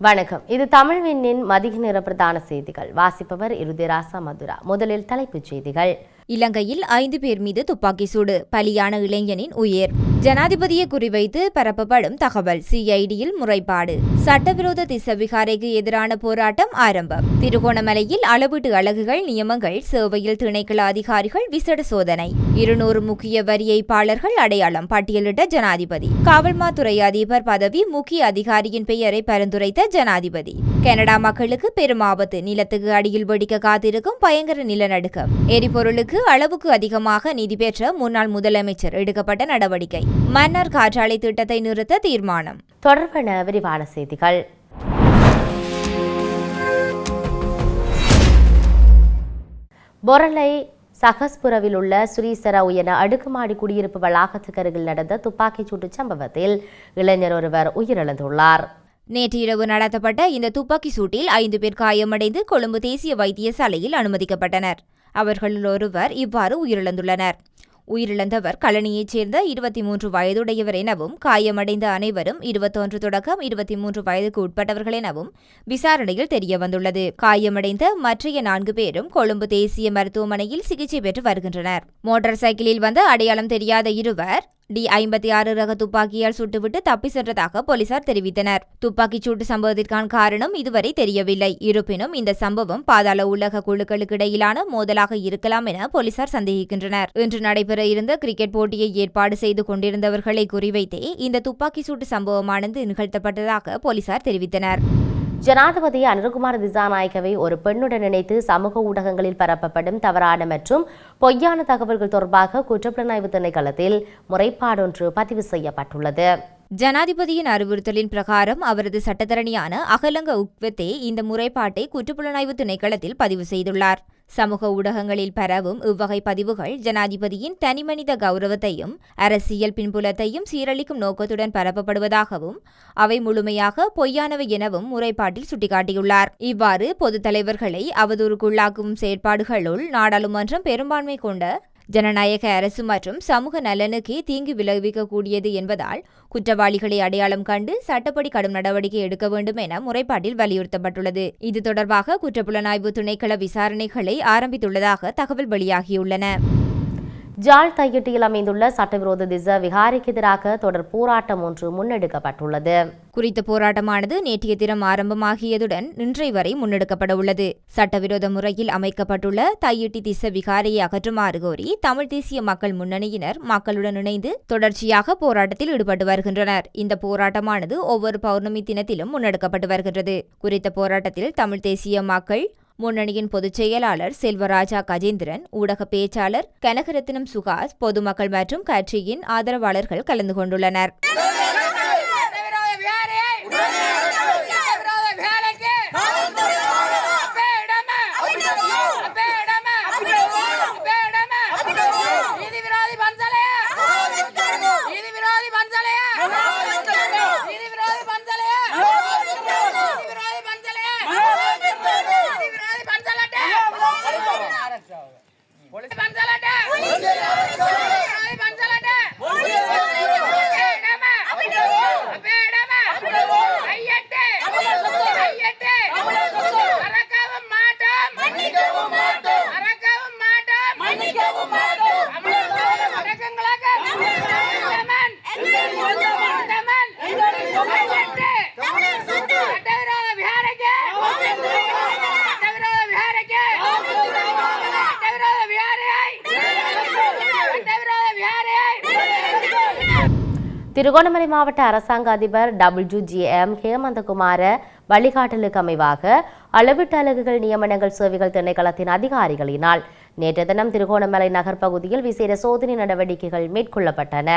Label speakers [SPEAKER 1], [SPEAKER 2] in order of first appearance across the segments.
[SPEAKER 1] வணக்கம். இது தமிழ் விண்ணின் மதிய நிற பிரதான செய்திகள். வாசிப்பவர் இருதிராசா மதுரா. முதலில் தலைப்புச் செய்திகள்.
[SPEAKER 2] இலங்கையில் ஐந்து பேர் மீது துப்பாக்கி சூடு. பலியான இளைஞனின் உயிர். ஜனாதிபதியை குறிவைத்து பரப்பப்படும் தகவல் சிஐடியில் முறைப்பாடு. சட்டவிரோத திசவிகாரைக்கு எதிரான போராட்டம் ஆரம்பம். திருகோணமலையில் அளவீட்டு அலகுகள் நியமங்கள் சேவையில் திணைக்கள அதிகாரிகள் விசேட சோதனை. இருநூறு முக்கிய வரியைப்பாளர்கள் அடையாளம் பட்டியலிட்ட ஜனாதிபதி. காவல்மாத்துறை அதிபர் பதவி முக்கிய அதிகாரியின் பெயரை பரிந்துரைத்த ஜனாதிபதி. கனடா மக்களுக்கு பெரும் ஆபத்து. நிலத்துக்கு அடியில் வெடிக்க காத்திருக்கும் பயங்கர நிலநடுக்கம். எரிபொருளுக்கு அளவுக்கு அதிகமாக நிதி பெற்ற முன்னாள் முதலமைச்சர் எடுக்கப்பட்ட நடவடிக்கை. மன்னர் காற்றாலை திட்டத்தை நிறுத்த தீர்மானம்.
[SPEAKER 1] தொடர்பான விரிவான செய்திகள். பொரலை சகஸ்புரவில் உள்ள சுரீசர உயன அடுக்குமாடி குடியிருப்பு வளாகத்துக்கு அருகில் நடந்த துப்பாக்கிச் சூட்டுச் சம்பவத்தில் இளைஞர் ஒருவர் உயிரிழந்துள்ளார்.
[SPEAKER 2] நேற்று இரவு நடத்தப்பட்ட இந்த துப்பாக்கி சூட்டில் ஐந்து பேர் காயமடைந்து கொழும்பு தேசிய வைத்தியசாலையில் அனுமதிக்கப்பட்டனர். அவர்களுள் ஒருவர் இவ்வாறு உயிரிழந்துள்ளனர். உயிரிழந்தவர். கழனியைச் சேர்ந்த இருபத்தி மூன்று வயதுடையவர் எனவும் காயமடைந்த அனைவரும் இருபத்தொன்று தொடக்கம் இருபத்தி மூன்று வயதுக்கு உட்பட்டவர்கள் எனவும் விசாரணையில் தெரியவந்துள்ளது. காயமடைந்த மற்றைய நான்கு பேரும் கொழும்பு தேசிய மருத்துவமனையில் சிகிச்சை பெற்று வருகின்றனர். மோட்டார் சைக்கிளில் வந்த அடையாளம் தெரியாத இருவர் டி ஐம்பத்தி ஆறு ரக துப்பாக்கியால் சுட்டுவிட்டு தப்பி சென்றதாக போலீசார் தெரிவித்தனர். துப்பாக்கிச் சூட்டு சம்பவத்திற்கான காரணம் இதுவரை தெரியவில்லை. இருப்பினும் இந்த சம்பவம் பாதாள உலக குழுக்களுக்கு இடையிலான மோதலாக இருக்கலாம் என போலீசார் சந்தேகிக்கின்றனர். இன்று நடைபெற இருந்த கிரிக்கெட் போட்டியை ஏற்பாடு செய்து கொண்டிருந்தவர்களை குறிவைத்தே இந்த துப்பாக்கி சூட்டு சம்பவமானது நிகழ்த்தப்பட்டதாக போலீசார் தெரிவித்தனர்.
[SPEAKER 1] ஜனாதிபதி அனுகுமார் திசாநாயகவை ஒரு பெண்ணுடன் இணைத்து சமூக ஊடகங்களில் பரப்பப்படும் தவறான மற்றும் பொய்யான தகவல்கள் தொடர்பாக குற்றப்புலனாய்வு திணைக்களத்தில் முறைப்பாடொன்று பதிவு செய்யப்பட்டுள்ளது.
[SPEAKER 2] ஜனாதிபதியின் அறிவுறுத்தலின் பிரகாரம் அவரது சட்டத்தரணியான அகலங்க உக்வத்தே இந்த முறைப்பாட்டை குற்றப்புலனாய்வு திணைக்களத்தில் பதிவு செய்துள்ளார். சமூக ஊடகங்களில் பரவும் இவ்வகை பதிவுகள் ஜனாதிபதியின் தனிமனித கௌரவத்தையும் அரசியல் பின்புலத்தையும் சீரழிக்கும் நோக்கத்துடன் பரப்பப்படுவதாகவும் அவை முழுமையாக பொய்யானவை எனவும் முறைப்பாட்டில் சுட்டிக்காட்டியுள்ளார். இவ்வாறு பொதுத் தலைவர்களை அவதூறுக்குள்ளாக்கும் செயற்பாடுகளுள் நாடாளுமன்றம் பெரும்பான்மை கொண்ட ஜனநாயக அரசு மற்றும் சமூக நலனுக்கே தீங்கு விளைவிக்கக்கூடியது என்பதால் குற்றவாளிகளை அடையாளம் கண்டு சட்டப்படி கடும் நடவடிக்கை எடுக்க வேண்டும் என முறைப்பாட்டில் வலியுறுத்தப்பட்டுள்ளது. இது தொடர்பாக குற்றப்புலனாய்வு திணைக்கள விசாரணைகளை ஆரம்பித்துள்ளதாக தகவல் வெளியாகியுள்ளன.
[SPEAKER 1] ஜாழ் தையிட்டியில் அமைந்துள்ள சட்டவிரோத திச விகாரிக்கு எதிராக தொடர் போராட்டம் ஒன்று முன்னெடுக்கப்பட்டுள்ளது.
[SPEAKER 2] குறித்த போராட்டமானது நேற்றைய தினம் ஆரம்பமாகியதுடன் இன்றை வரை முன்னெடுக்கப்பட உள்ளது. சட்டவிரோத முறையில் அமைக்கப்பட்டுள்ள தையிட்டி திச விகாரையை அகற்றுமாறு கோரி தமிழ் தேசிய மக்கள் முன்னணியினர் மக்களுடன் இணைந்து தொடர்ச்சியாக போராட்டத்தில் ஈடுபட்டு வருகின்றனர். இந்த போராட்டமானது ஒவ்வொரு பௌர்ணமி தினத்திலும் முன்னெடுக்கப்பட்டு வருகின்றது. குறித்த போராட்டத்தில் தமிழ் தேசிய மக்கள் முன்னணியின் பொதுச் செயலாளர் செல்வராஜா கஜேந்திரன் ஊடக பேச்சாளர் கனகரத்னம் சுகாஸ் பொதுமக்கள் மற்றும் கட்சியின் ஆதரவாளர்கள் கலந்து கொண்டுள்ளனர்
[SPEAKER 1] திருகோணமலை மாவட்ட அரசாங்க அதிபர் டபிள்யூ ஜி எம் ஹேமந்தகுமார வழிகாட்டலுக்கு அமைவாக அளவீட்டு அலகுகள் நியமனங்கள் சேவைகள் திணைக்களத்தின் அதிகாரிகளினால் நேற்று தினம் திருகோணமலை நகர் பகுதியில் விசேட சோதனை நடவடிக்கைகள் மேற்கொள்ளப்பட்டன.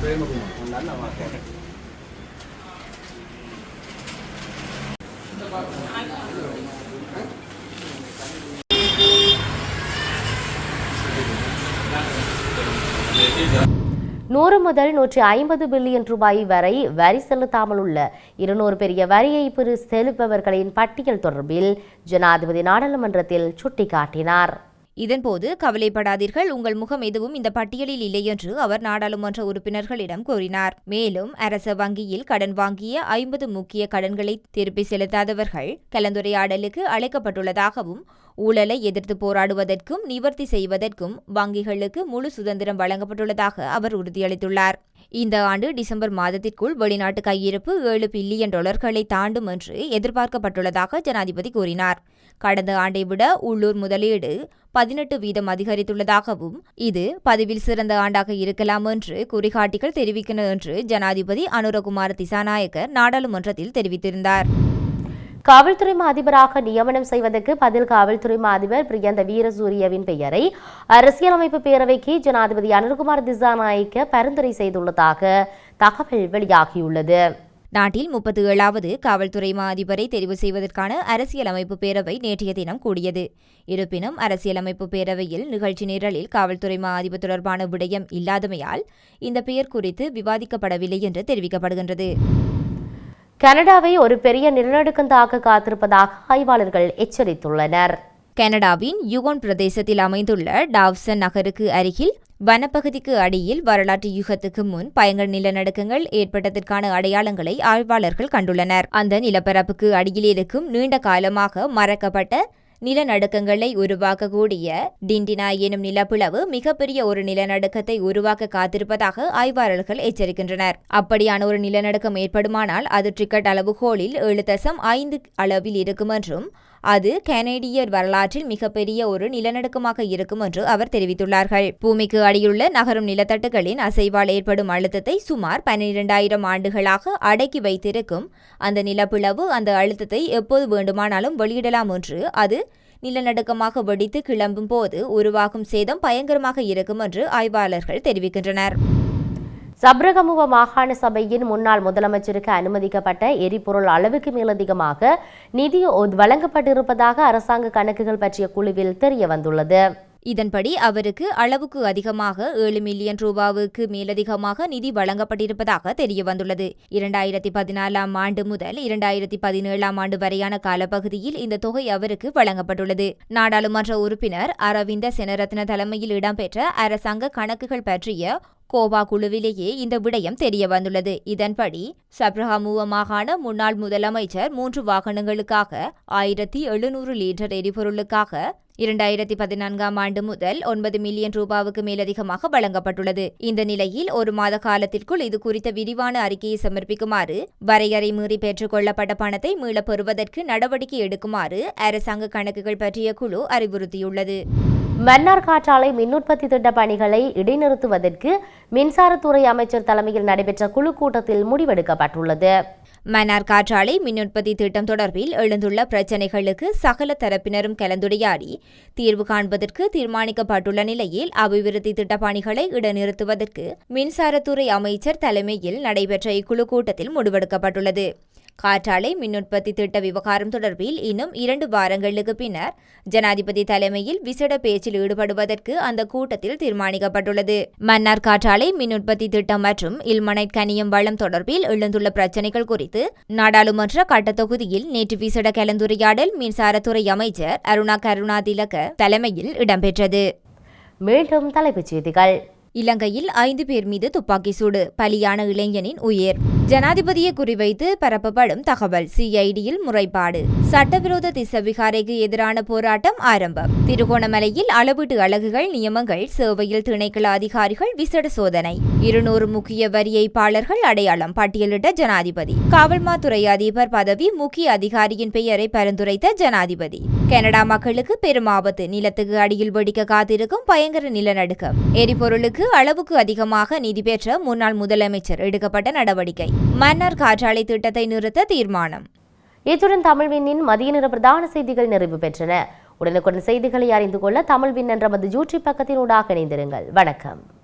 [SPEAKER 3] ప్రేమ కుమార్ నన్ను
[SPEAKER 1] நூறு முதல் நூற்றி ஐம்பது பில்லியன் ரூபாய் வரை வரி செலுத்தாமல் உள்ள இருநூறு பெரிய வரி ஏய்ப்பு செலுப்பவர்களின் பட்டியல் தொடர்பில் ஜனாதிபதி நாடாளுமன்றத்தில் சுட்டிக்காட்டினார்.
[SPEAKER 2] இதன்போது கவலைப்படாதீர்கள் உங்கள் முகம் எதுவும் இந்த பட்டியலில் இல்லை என்று அவர் நாடாளுமன்ற உறுப்பினர்களிடம் கூறினார். மேலும் அரச வங்கியில் கடன் வாங்கிய ஐம்பது முக்கிய கடன்களை திருப்பி செலுத்தாதவர்கள் கலந்துரையாடலுக்கு அழைக்கப்பட்டுள்ளதாகவும் ஊழலை எதிர்த்து போராடுவதற்கும் நிவர்த்தி செய்வதற்கும் வங்கிகளுக்கு முழு சுதந்திரம் வழங்கப்பட்டுள்ளதாக அவர் உறுதியளித்துள்ளார். இந்த ஆண்டு டிசம்பர் மாதத்திற்குள் வெளிநாட்டு கையிருப்பு ஏழு பில்லியன் டாலர்களை தாண்டும் என்று எதிர்பார்க்கப்பட்டுள்ளதாக ஜனாதிபதி கூறினார். கடந்த ஆண்டை விட உள்ளூர் முதலீடு பதினெட்டு வீதம் அதிகரித்துள்ளதாகவும் இது பதிவில் சிறந்த ஆண்டாக இருக்கலாம் என்று குறிகாட்டிகள் தெரிவிக்கின்றன என்று ஜனாதிபதி அனுரகுமார திசாநாயக்கர் நாடாளுமன்றத்தில் தெரிவித்திருந்தார்.
[SPEAKER 1] காவல்துறை அதிபராக நியமனம் செய்வதற்கு பதில் காவல்துறை அதிபர் பிரியந்த வீரசூரியவின் பெயரை அரசியலமைப்பு பேரவைக்கு ஜனாதிபதி அனுர்குமார் திசாநாயக்க பரிந்துரை செய்துள்ளதாக தகவல் வெளியாகியுள்ளது.
[SPEAKER 2] நாட்டில் முப்பத்தி ஏழாவது காவல்துறை மா அதிபரை தெரிவு செய்வதற்கான அரசியலமைப்பு பேரவை நேற்றைய தினம் கூடியது. இருப்பினும் அரசியலமைப்பு பேரவையில் நிகழ்ச்சி நிரலில் காவல்துறை மா அதிபர் தொடர்பான விடயம் இல்லாதமையால் இந்த பெயர் குறித்து விவாதிக்கப்படவில்லை என்று தெரிவிக்கப்படுகின்றது.
[SPEAKER 1] கனடாவை ஒரு பெரிய நிலநடுக்கம் தாக்க காத்திருப்பதாக ஆய்வாளர்கள் எச்சரித்துள்ளனர்.
[SPEAKER 2] கனடாவின் யுகோன் பிரதேசத்தில் அமைந்துள்ள டாவ்சன் நகருக்கு அருகில் வனப்பகுதிக்கு அடியில் வரலாற்று யுகத்துக்கு முன் பயங்கர நிலநடுக்கங்கள் ஏற்பட்டதற்கான அடையாளங்களை ஆய்வாளர்கள் கண்டுள்ளனர். அந்த நிலப்பரப்புக்கு அடியில் இருக்கும் நீண்ட காலமாக மறக்கப்பட்ட நிலநடுக்கங்களை உருவாக்கக்கூடிய டிண்டினா எனும் நிலப்பிளவு மிகப்பெரிய ஒரு நிலநடுக்கத்தை உருவாக்க காத்திருப்பதாக ஆய்வாளர்கள் எச்சரிக்கின்றனர். அப்படியான ஒரு நிலநடுக்கம் ஏற்படுமானால் அது ட்ரிக்கட் அளவுகோலில் ஏழு தசம் ஐந்து அளவில் இருக்கும் என்றும் அது கனேடிய வரலாற்றில் மிகப்பெரிய ஒரு நிலநடுக்கமாக இருக்கும் என்று அவர் தெரிவித்துள்ளார்கள். பூமிக்கு அடியுள்ள நகரும் நிலத்தட்டுகளின் அசைவால் ஏற்படும் அழுத்தத்தை சுமார் பன்னிரண்டாயிரம் ஆண்டுகளாக அடக்கி வைத்திருக்கும் அந்த நிலப்பிளவு அந்த அழுத்தத்தை எப்போது வேண்டுமானாலும் வெளியிடலாம் என்று அது நிலநடுக்கமாக வெடித்து கிளம்பும் போது உருவாகும் சேதம் பயங்கரமாக இருக்கும் என்று ஆய்வாளர்கள் தெரிவிக்கின்றனர்.
[SPEAKER 1] சப்ரகமுவ மாகாண சபையின் முன்னாள் முதலமைச்சருக்கு அனுமதிக்கப்பட்ட எரிபொருள் அளவுக்கு மேலதிகமாக நிதி வழங்கப்பட்டிருப்பதாக அரசாங்க கணக்குகள் பற்றிய குழுவில் தெரிய வந்துள்ளது
[SPEAKER 2] இதன்படி அவருக்கு அளவுக்கு அதிகமாக ஏழு மில்லியன் ரூபாவுக்கு மேலதிகமாக நிதி வழங்கப்பட்டிருப்பதாக தெரியவந்துள்ளது. இரண்டாயிரத்தி பதினாலாம் ஆண்டு முதல் இரண்டாயிரத்தி பதினேழாம் ஆண்டு வரையான காலப்பகுதியில் இந்த தொகை அவருக்கு வழங்கப்பட்டுள்ளது. நாடாளுமன்ற உறுப்பினர் அரவிந்த செனரத்ன தலைமையில் இடம்பெற்ற அரசாங்க கணக்குகள் பற்றிய கோவா குழுவிலேயே இந்த விடயம் தெரிய வந்துள்ளது இதன்படி சப்ரஹமுவ மாகாண முன்னாள் முதலமைச்சர் மூன்று வாகனங்களுக்காக ஆயிரத்தி எழுநூறு லிட்டர் எரிபொருளுக்காக இரண்டாயிரத்தி பதினான்காம் ஆண்டு முதல் ஒன்பது மில்லியன் ரூபாவுக்கு மேலதிகமாக வழங்கப்பட்டுள்ளது. இந்த நிலையில் ஒரு மாத காலத்திற்குள் இது குறித்த விரிவான அறிக்கையை சமர்ப்பிக்குமாறு வரையறை மீறி பெற்றுக்கொள்ளப்பட்ட பணத்தை மீளப் பெறுவதற்கு நடவடிக்கை எடுக்குமாறு அரசாங்க கணக்குகள் பற்றிய குழு அறிவுறுத்தியுள்ளது.
[SPEAKER 1] மன்னார் காற்றாலை மின் உற்பத்தி திட்ட பணிகளை இடைநிறுத்துவதற்கு மின்சாரத்துறை அமைச்சர் தலைமையில் நடைபெற்ற குழு கூட்டத்தில் முடிவெடுக்கப்பட்டுள்ளது.
[SPEAKER 2] மன்னார் காற்றாலை மின் உற்பத்தி திட்டம் தொடர்பில் எழுந்துள்ள பிரச்சினைகளுக்கு சகல தரப்பினரும் கலந்துரையாடி தீர்வு காண்பதற்கு தீர்மானிக்கப்பட்டுள்ள நிலையில் அபிவிருத்தி திட்ட பணிகளை இடைநிறுத்துவதற்கு மின்சாரத்துறை அமைச்சர் தலைமையில் நடைபெற்ற இக்குழு கூட்டத்தில் முடிவெடுக்கப்பட்டுள்ளது. காற்றாலை மின் உற்பத்தி திட்ட விவகாரம் தொடர்பில் இன்னும் இரண்டு வாரங்களுக்கு பின்னர் ஜனாதிபதி தலைமையில் விசேட பேச்சில் ஈடுபடுவதற்கு அந்த கூட்டத்தில் தீர்மானிக்கப்பட்டுள்ளது. மன்னார் காற்றாலை மின் உற்பத்தி திட்டம் மற்றும் இல்மனைட் கனியம் வளம் தொடர்பில் எழுந்துள்ள பிரச்சினைகள் குறித்து நாடாளுமன்ற கட்டத்தொகுதியில் நேற்று விசேட கலந்துரையாடல் மின்சாரத்துறை அமைச்சர் அருணா கருணாதிலக தலைமையில் இடம்பெற்றது.
[SPEAKER 1] மீண்டும் தலைப்புச் செய்திகள்.
[SPEAKER 2] இலங்கையில் ஐந்து பேர் மீது துப்பாக்கி சூடு. பலியான இளைஞனின் உயிர். ஜனாதிபதியை குறிவைத்து பரப்பப்படும் தகவல் சிஐடியில் முறைப்பாடு. சட்டவிரோத திசவிகாரைக்கு எதிரான போராட்டம் ஆரம்பம். திருகோணமலையில் அளவீட்டு அலகுகள் நியமங்கள் சேவையில் திணைக்கள அதிகாரிகள் விசேட சோதனை. இருநூறு முக்கிய வரியைப்பாளர்கள் அடையாளம் பட்டியலிட்ட ஜனாதிபதி. காவல்மாத்துறை அதிபர் பதவி முக்கிய அதிகாரியின் பெயரை பரிந்துரைத்த ஜனாதிபதி. கனடா மக்களுக்கு பெரும் ஆபத்து. நிலத்துக்கு அடியில் வெடிக்க காத்திருக்கும் பயங்கர நிலநடுக்கம். எரிபொருளுக்கு அளவுக்கு அதிகமாக நிதி பெற்ற முன்னாள் முதலமைச்சர் எடுக்கப்பட்ட நடவடிக்கை. மன்னர் காற்றாலை திட்டத்தை நிறுத்த தீர்மானம்.
[SPEAKER 1] இத்துடன் தமிழ்வின்னின் மதிய நிற பிரதான செய்திகள் நிறைவு பெற்றன. உடனுக்குடன் செய்திகளை அறிந்து கொள்ள தமிழ்வின் என்ற நமது யூடியூப் பக்கத்தினூடாக இணைந்திருங்கள். வணக்கம்.